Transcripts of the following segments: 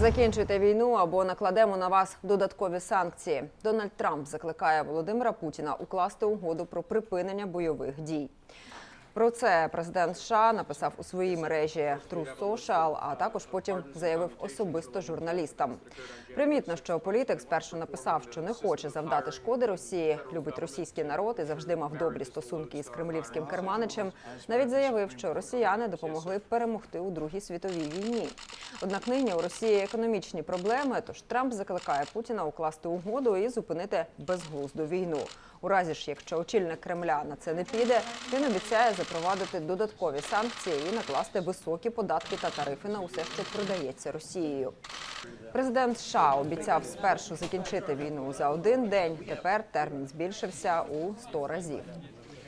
Закінчуйте війну або накладемо на вас додаткові санкції. Дональд Трамп закликає Володимира Путіна укласти угоду про припинення бойових дій. Про це президент США написав у своїй мережі True Social, а також потім заявив особисто журналістам. Примітно, що політик спершу написав, що не хоче завдати шкоди Росії, любить російський народ і завжди мав добрі стосунки із кремлівським керманичем. Навіть заявив, що росіяни допомогли перемогти у Другій світовій війні. Однак нині у Росії економічні проблеми. Тож Трамп закликає Путіна укласти угоду і зупинити безглузду війну. У разі ж, якщо очільник Кремля на це не піде, він обіцяє запровадити додаткові санкції і накласти високі податки та тарифи на усе, що продається Росією. Президент США обіцяв спершу закінчити війну за один день. Тепер термін збільшився у 100 разів.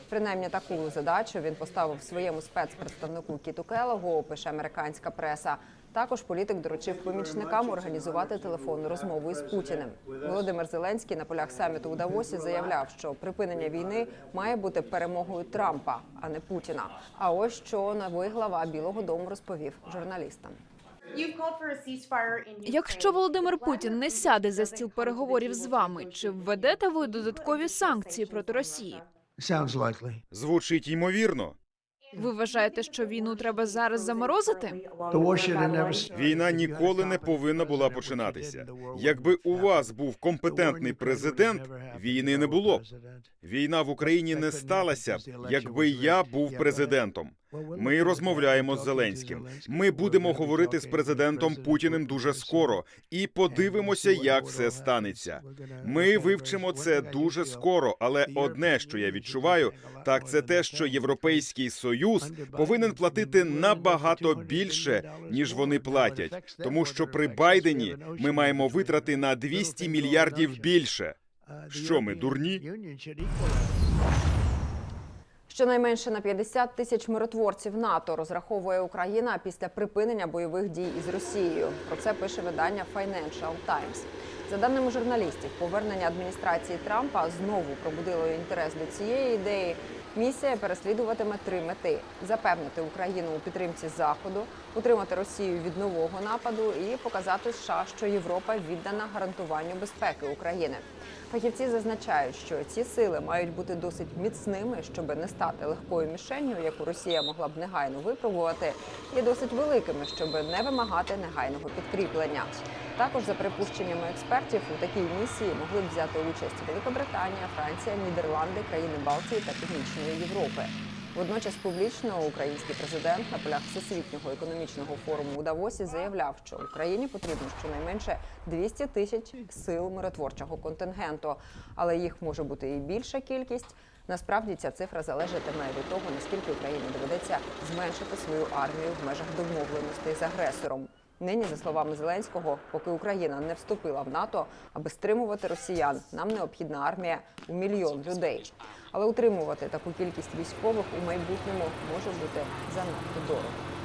Принаймні таку задачу він поставив своєму спецпредставнику Кіту Келогу, пише американська преса. Також політик доручив помічникам організувати телефонну розмову із Путіним. Володимир Зеленський на полях саміту у Давосі заявляв, що припинення війни має бути перемогою Трампа, а не Путіна. А ось що новий глава Білого Дому розповів журналістам. Якщо Володимир Путін не сяде за стіл переговорів з вами, чи введете ви додаткові санкції проти Росії? Sounds likely. Звучить ймовірно. Ви вважаєте, що війну треба зараз заморозити? The war should have never started. Війна ніколи не повинна була починатися. Якби у вас був компетентний президент, війни не було б. Війна в Україні не сталася якби я був президентом. Ми розмовляємо з Зеленським. Ми будемо говорити з президентом Путіним дуже скоро і подивимося, як все станеться. Ми вивчимо це дуже скоро. Але одне, що я відчуваю, так це те, що Європейський союз повинен платити набагато більше, ніж вони платять. Тому що при Байдені ми маємо витрати на 200 мільярдів більше. Що ми дурні? Щонайменше на 50 тисяч миротворців НАТО розраховує Україна після припинення бойових дій із Росією. Про це пише видання Financial Times. За даними журналістів, повернення адміністрації Трампа знову пробудило інтерес до цієї ідеї. Місія переслідуватиме три мети: запевнити Україну у підтримці заходу, утримати Росію від нового нападу і показати США, що Європа віддана гарантуванню безпеки України. Фахівці зазначають, що ці сили мають бути досить міцними, щоб не стати легкою мішенню, яку Росія могла б негайно випробувати, і досить великими, щоб не вимагати негайного підкріплення. Також, за припущеннями експертів, у такій місії могли б взяти участь Великобританія, Франція, Нідерланди, країни Балтії та Північної Європи. Водночас публічно український президент на полях всесвітнього економічного форуму у Давосі заявляв, що Україні потрібно щонайменше 200 тисяч сил миротворчого контингенту, але їх може бути і більша кількість. Насправді ця цифра залежатиме від того, наскільки Україні доведеться зменшити свою армію в межах домовленостей з агресором. Нині, за словами Зеленського, поки Україна не вступила в НАТО, аби стримувати росіян, нам необхідна армія у мільйон людей. Але утримувати таку кількість військових у майбутньому може бути занадто дорого.